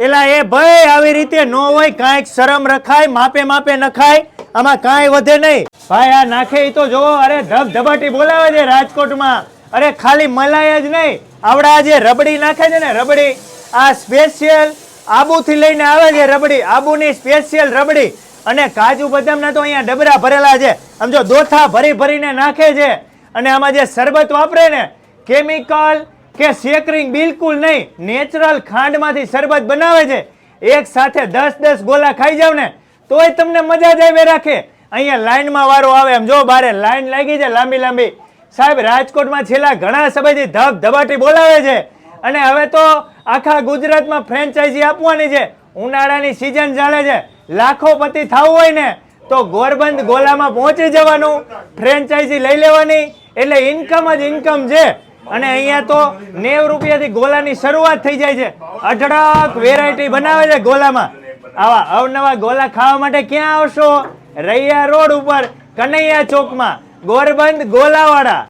એલા એ ભાઈ આવી રીતે નો હોય, કાંઈક શરમ રખાય, માપે માપે નખાય, આમાં કાંઈ વધે નહીં. ભાઈ, આ નાખે એ તો જોવો, અરે ધબ ધબાટી બોલાવે છે રાજકોટમાં. અરે ખાલી મલાઈ જ નહીં, આવડા જે રબડી નાખે છે ને રબડી, આ સ્પેશિયલ આબુથી લઈને આવે છે રબડી, આબુની સ્પેશિયલ રબડી. અને કાજુ બદામના તો અહીંયા ડબરા ભરેલા છે. આમ જો દોથા ભરી ભરીને નાખે છે. અને આમાં જે શરબત વાપરે ને કેમિકલ કે શેકરિંગ બિલકુલ નહીં, નેચરલ ખાંડમાંથી શરબત બનાવે છે. એક સાથે દસ દસ ગોલા ખાઈ જાવ ને તોય તમને મજા જ આવે રાખે. અહીંયા લાઈનમાં વારો આવે એમ. જો બારે લાઈન લાગી છે લાંબી લાંબી. સાહેબ, રાજકોટમાં છેલ્લા ઘણા સમયથી ધબ ધબાટી બોલાવે છે. અને હવે તો આખા ગુજરાતમાં ફ્રેન્ચાઇઝી આપવાની છે. ઉનાળાની સિઝન ચાલે છે. લાખોપતિ થવું હોય ને, તો ગોરબંધ ગોલામાં પહોંચી જવાનું. ફ્રેન્ચાઇઝી લઈ લેવાની. એટલે ઇન્કમ જ ઇન્કમ છે. અને અહીંયા તો નેવ રૂપિયાથી ગોલાની શરૂઆત થઈ જાય છે. અઢળક વેરાયટી બનાવે છે ગોલામાં. આવા અવનવા ગોલા ખાવા માટે ક્યાં આવશો? રૈયા રોડ ઉપર, કનૈયા ચોકમાં. ગોરબંધ ગોલાવાળા.